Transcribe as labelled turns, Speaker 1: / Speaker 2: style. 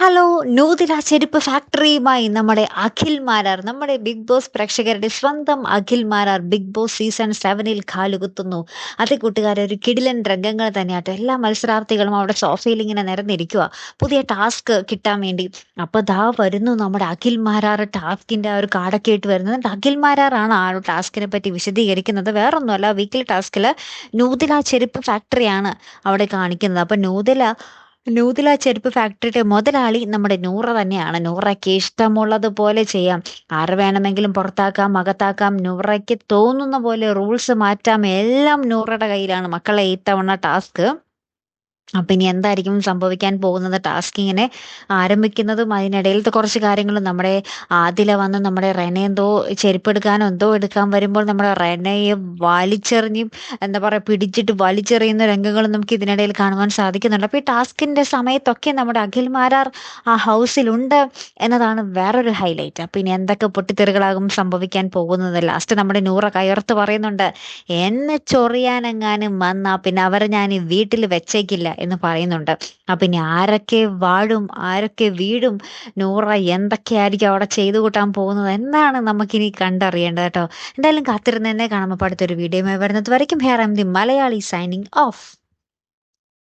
Speaker 1: Hello നൂതില ചെരുപ്പ് ഫാക്ടറിയുമായി നമ്മുടെ അഖിൽ മാരാർ നമ്മുടെ ബിഗ് ബോസ് പ്രേക്ഷകരുടെ സ്വന്തം Akhil Marar Bigg Boss season സെവനിൽ കാലുകുത്തുന്നു. അതേ കൂട്ടുകാരെ ഒരു കിടിലൻ രംഗങ്ങൾ തന്നെയാട്ടോ. എല്ലാ മത്സരാർത്ഥികളും അവിടെ സോഫയിൽ ഇങ്ങനെ നിരന്നിരിക്കുക പുതിയ ടാസ്ക് കിട്ടാൻ വേണ്ടി. അപ്പൊ ദാ വരുന്നു നമ്മുടെ അഖിൽ മാരാർ ടാസ്കിന്റെ ആ ഒരു കാടൊക്കെ ആയിട്ട് വരുന്നത് അഖിൽ മാരാറാണ് ആ ടാസ്കിനെ പറ്റി വിശദീകരിക്കുന്നത്. വേറൊന്നുമല്ല വീക്കിലി ടാസ്കിൽ നൂതില ചെരുപ്പ് ഫാക്ടറിയാണ് അവിടെ കാണിക്കുന്നത്. അപ്പൊ നൂതില നൂതില ചെരുപ്പ് ഫാക്ടറിയുടെ മുതലാളി നമ്മുടെ നൂറ തന്നെയാണ്. നൂറയ്ക്ക് ഇഷ്ടമുള്ളതുപോലെ ചെയ്യാം. ആറ് വേണമെങ്കിലും പുറത്താക്കാം അകത്താക്കാം. നൂറയ്ക്ക് തോന്നുന്ന പോലെ റൂൾസ് മാറ്റാം. എല്ലാം നൂറയുടെ കയ്യിലാണ്. മക്കളെ ഇത്തവണ ടാസ്ക് അപ്പൊ ഇനി എന്തായിരിക്കും സംഭവിക്കാൻ പോകുന്നത്? ടാസ്കിങ്ങിനെ ആരംഭിക്കുന്നതും അതിനിടയിലത്തെ കുറച്ച് കാര്യങ്ങൾ നമ്മുടെ ആദില വന്ന് നമ്മുടെ റെനെ എന്തോ ചെരുപ്പെടുക്കാനോ എന്തോ എടുക്കാൻ വരുമ്പോൾ നമ്മുടെ റെനയെ വലിച്ചെറിഞ്ഞും എന്താ പറയുക പിടിച്ചിട്ട് വലിച്ചെറിയുന്ന രംഗങ്ങൾ നമുക്ക് ഇതിനിടയിൽ കാണുവാൻ സാധിക്കുന്നുണ്ട്. അപ്പോൾ ഈ ടാസ്കിന്റെ സമയത്തൊക്കെ നമ്മുടെ അഖിൽമാരാർ ആ ഹൗസിലുണ്ട് എന്നതാണ് വേറൊരു ഹൈലൈറ്റ് അപ്പൊ ഇനി എന്തൊക്കെ പൊട്ടിത്തെറികളാകും സംഭവിക്കാൻ പോകുന്നത്? ലാസ്റ്റ് നമ്മുടെ നൂറ കയർത്ത് പറയുന്നുണ്ട് എന്നെ ചൊറിയാനെങ്ങാനും വന്നാ പിന്നെ അവരെ ഞാൻ വീട്ടിൽ വെച്ചേക്കില്ല. എന്ന് പറയുന്നുണ്ട്. അപ്പൊ ഇനി ആരൊക്കെ വാഴും ആരൊക്കെ വീടും നൂറ എന്തൊക്കെയായിരിക്കും അവിടെ ചെയ്തു കൂട്ടാൻ പോകുന്നത്? എന്താണ് നമുക്കിനി കണ്ടറിയേണ്ടത് കേട്ടോ. എന്തായാലും കാത്തിരുന്ന് തന്നെ കാണുമ്പോൾ അടുത്തൊരു വീഡിയോ വരുന്നത് വരയ്ക്കും. Here am the Malayali signing off.